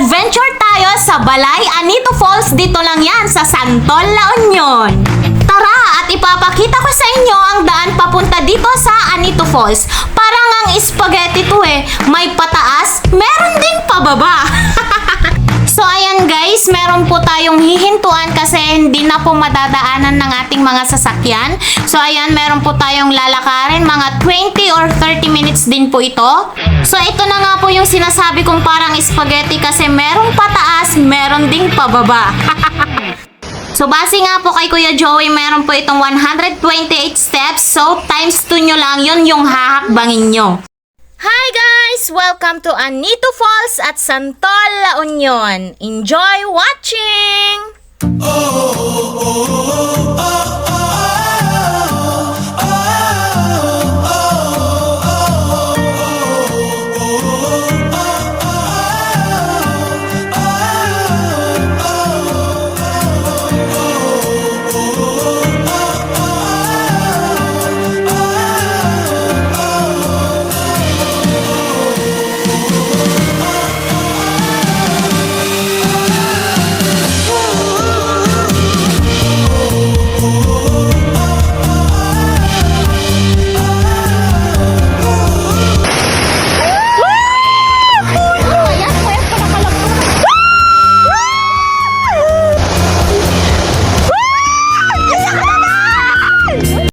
mag-adventure tayo sa Balay Anito Falls dito lang yan sa Santol, La Union. Tara at ipapakita ko sa inyo ang daan papunta dito sa Anito Falls. Parang ang spaghetti to eh. May pataas, meron meron po tayong hihintuan kasi hindi na po madadaanan ng ating mga sasakyan. So ayan, meron po tayong lalakarin, mga 20 or 30 minutes din po ito. So ito na nga po yung sinasabi kong parang spaghetti kasi merong pataas, meron ding pababa. So, base nga po kay Kuya Joey, meron po itong 128 steps. So, times 2 nyo lang, yun yung hahakbangin nyo. Hi guys! Welcome to Anito Falls at Santol, La Union. Enjoy watching!